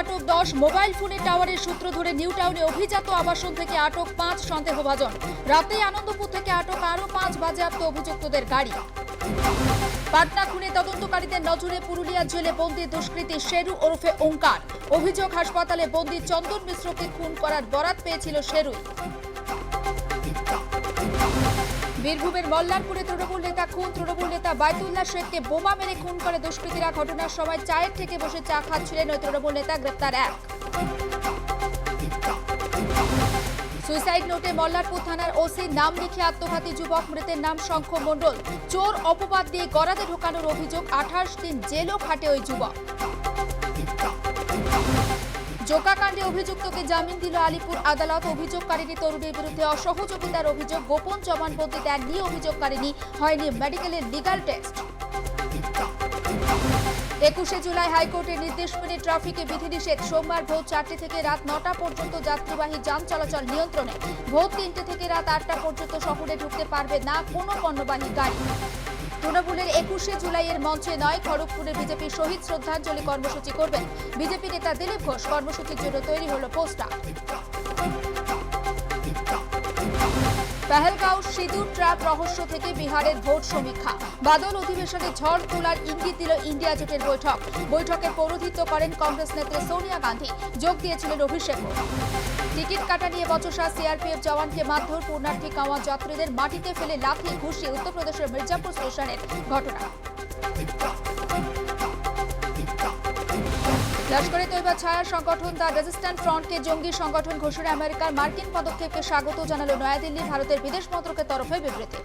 আটক দশ মোবাইল ফোনের টাওয়ারের সূত্র ধরে নিউ টাউনে অভিজাত আবাসন থেকে আটক পাঁচ সন্দেহভাজন। রাতে আনন্দপুর থেকে আটক আরও পাঁচ বাজেয়াপ্ত অভিযুক্তদের গাড়ি। পাটনা খুনে তদন্তকারীদের নজরে পুরুলিয়া জেলে বন্দি দুষ্কৃতী শেরু ওরফে ওঙ্কার। অভিযোগ, হাসপাতালে বন্দি চন্দন মিশ্রকে খুন করার বরাত পেয়েছিল শেরুই বীরভূমের মল্লারপুরে তৃণমূল নেতা খুন, তৃণমূল নেতা বাইতুল্লাহ শেখকে বোমা মেরে খুন করে দুষ্কৃতীরা ঘটনার সময় চায়ের থেকে বসে চা খাচ্ছিলেন ওই তৃণমূল নেতা, গ্রেপ্তার এক। সুইসাইড নোটে মল্লারপুর থানার ওসি নাম লিখে আত্মঘাতী যুবক, মৃতের নাম শঙ্খ মণ্ডল। চোর অপবাদ দিয়ে গড়াতে ঢোকানোর অভিযোগ আঠাশ দিন জেলও খাটে ওই যুবক। জোকাকাণ্ডে অভিযুক্তকে জামিন দিল আলিপুর আদালত। অভিযোগকারিনী তরুণীর বিরুদ্ধে অসহযোগিতার অভিযোগ, গোপন জবানবন্দি দেননি অভিযোগকারিনী হয়নি মেডিকেলের লিগাল টেস্ট। একুশে জুলাই হাইকোর্টের নির্দেশ মেনে ট্রাফিকে বিধিনিষেধ। সোমবার ভোর চারটে থেকে রাত নটা পর্যন্ত যাত্রীবাহী যান চলাচল নিয়ন্ত্রণে। ভোর তিনটে থেকে রাত আটটা পর্যন্ত শহরে ঢুকতে পারবে না কোনো পণ্যবাহী গাড়ি। তৃণমূলের একুশে জুলাইয়ের মঞ্চে নয় খড়গপুরে বিজেপি শহীদ শ্রদ্ধাঞ্জলি কর্মসূচি করবেন। বিজেপি নেতা দিলীপ ঘোষ কর্মসূচির জন্য তৈরি হল পোস্টার। পেহেলগাঁও সিঁদুর ট্র্যাপ রহস্য থেকে বিহারের ভোট সমীক্ষা। বাদল অধিবেশনে ঝড় তোলার ইঙ্গিত দিল ইন্ডিয়া জোটের বৈঠক। বৈঠকে পৌরোহিত্য করেন কংগ্রেস নেত্রী সোনিয়া গান্ধী। যোগ দিয়েছিলেন অভিষেক টিকিট কাটা নিয়ে বচসা সিআরপিএফ জওয়ানকে মারধর পূর্ণার্থী কাওয়া যাত্রীদের মাটিতে ফেলে লাথি ঘুষি উত্তরপ্রদেশের মির্জাপুর স্টেশনের ঘটনা। লস্করে তৈবা ছায়া সংগঠন দ্য রেজিস্ট্যান্ট ফ্রন্টকে জঙ্গি সংগঠন ঘোষণা আমেরিকার মার্কিন পদক্ষেপকে স্বাগত জানালো নয়াদিল্লি ভারতের বিদেশ মন্ত্রকের তরফে বিবৃতি।